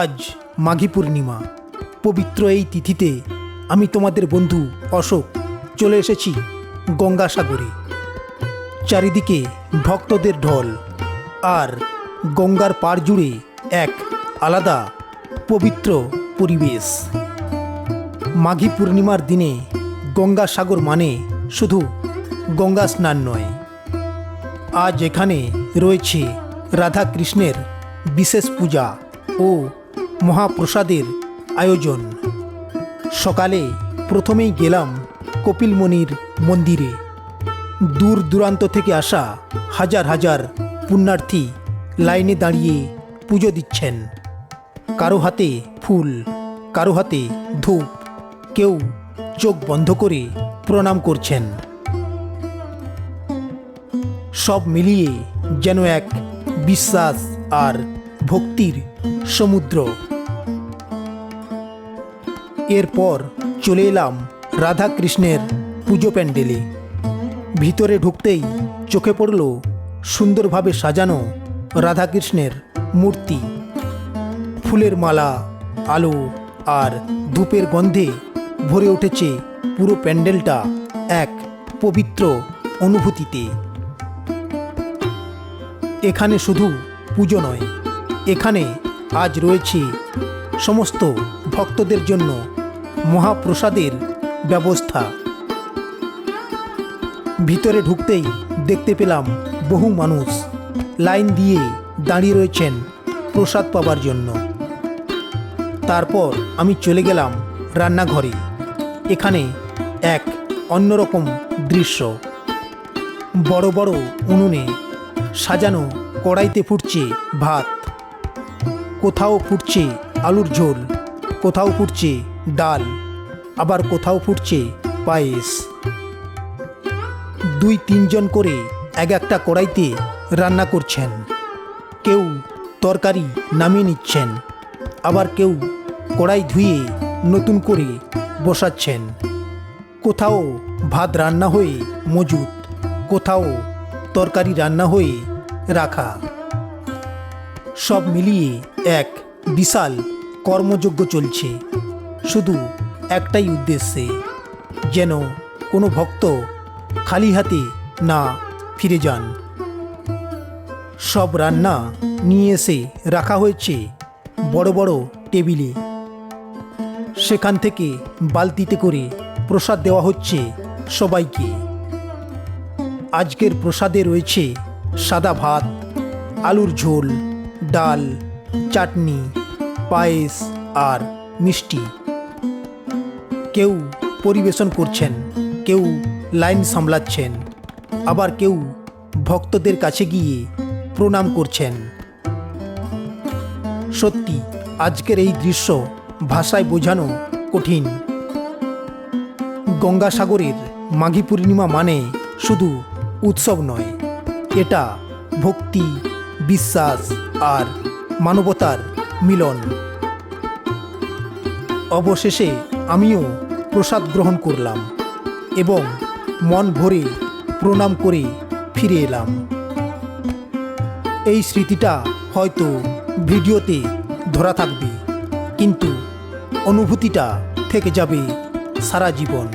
আজ মাঘী পূর্ণিমা। পবিত্র এই তিথিতে আমি তোমাদের বন্ধু অশোক চলে এসেছি গঙ্গাসাগরে। চারিদিকে ভক্তদের ঢল আর গঙ্গার পাড় জুড়ে এক আলাদা পবিত্র পরিবেশ। মাঘী পূর্ণিমার দিনে গঙ্গাসাগর মানে শুধু গঙ্গা স্নান নয়। আজ এখানে রয়েছে রাধা কৃষ্ণের বিশেষ পূজা ও মহাপ্রসাদের আয়োজন। সকালে প্রথমেই গেলাম কপিলমণির মন্দিরে। দূর দূরান্ত থেকে আসা হাজার হাজার পুণ্যার্থী লাইনে দাঁড়িয়ে পুজো দিচ্ছেন। কারও হাতে ফুল, কারও হাতে ধূপ, কেউ চোখ বন্ধ করে প্রণাম করছেন। সব মিলিয়ে যেন এক বিশ্বাস আর ভক্তির সমুদ্র। এরপর চলে এলাম রাধাকৃষ্ণের পুজো প্যান্ডেলে। ভিতরে ঢুকতেই চোখে পড়ল সুন্দরভাবে সাজানো রাধাকৃষ্ণের মূর্তি। ফুলের মালা, আলো আর ধূপের গন্ধে ভরে উঠেছে পুরো প্যান্ডেলটা এক পবিত্র অনুভূতিতে। এখানে শুধু পুজো নয়, এখানে আজ রয়েছে সমস্ত ভক্তদের জন্য মহাপ্রসাদের ব্যবস্থা। ভিতরে ঢুকতেই দেখতে পেলাম বহু মানুষ লাইন দিয়ে দাঁড়িয়ে রয়েছেন প্রসাদ পাবার জন্য। তারপর আমি চলে গেলাম রান্নাঘরে। এখানে এক অন্যরকম দৃশ্য। বড় বড় উনুনে সাজানো কড়াইতে ফুটছে ভাত। কোথাও ফুটছে আলুর ঝোল, কোথাও ফুটছে ডাল, আবার কোথাও ফুটছে পায়েস। দুই তিনজন করে এক একটা কড়াইতে রান্না করছেন। কেউ তরকারি নামিয়ে নিচ্ছেন, আবার কেউ কড়াই ধুয়ে নতুন করে বসাচ্ছেন। কোথাও ভাত রান্না হয়ে মজুদ কোথাও তরকারি রান্না হয়ে রাখা। সব মিলিয়ে এক বিশাল কর্মযজ্ঞ চলছে। শুধু একটাই উদ্দেশ্যে, যেন কোনো ভক্ত খালি হাতে না ফিরে যান। সব রান্না নিয়ে এসে রাখা হয়েছে বড় বড় টেবিলে। সেখান থেকে বালতিতে করে প্রসাদ দেওয়া হচ্ছে সবাইকে। আজকের প্রসাদে রয়েছে সাদা ভাত, আলুর ঝোল, ডাল, চাটনি, পায়েস আর মিষ্টি। কেউ পরিবেশন করছেন, কেউ লাইন সামলাচ্ছেন, আবার কেউ ভক্তদের কাছে গিয়ে প্রণাম করছেন। সত্যি, আজকের এই দৃশ্য ভাষায় বোঝানো কঠিন। গঙ্গাসাগরের মাঘী পূর্ণিমা মানে শুধু উৎসব নয়, এটা ভক্তি, বিশ্বাস আর মানবতার মিলন। অবশেষে আমিও প্রসাদ গ্রহণ করলাম এবং মন ভরে প্রণাম করে ফিরে এলাম। এই স্মৃতিটা হয়তো ভিডিওতে ধরা থাকবে, কিন্তু অনুভূতিটা থেকে যাবে সারা জীবন।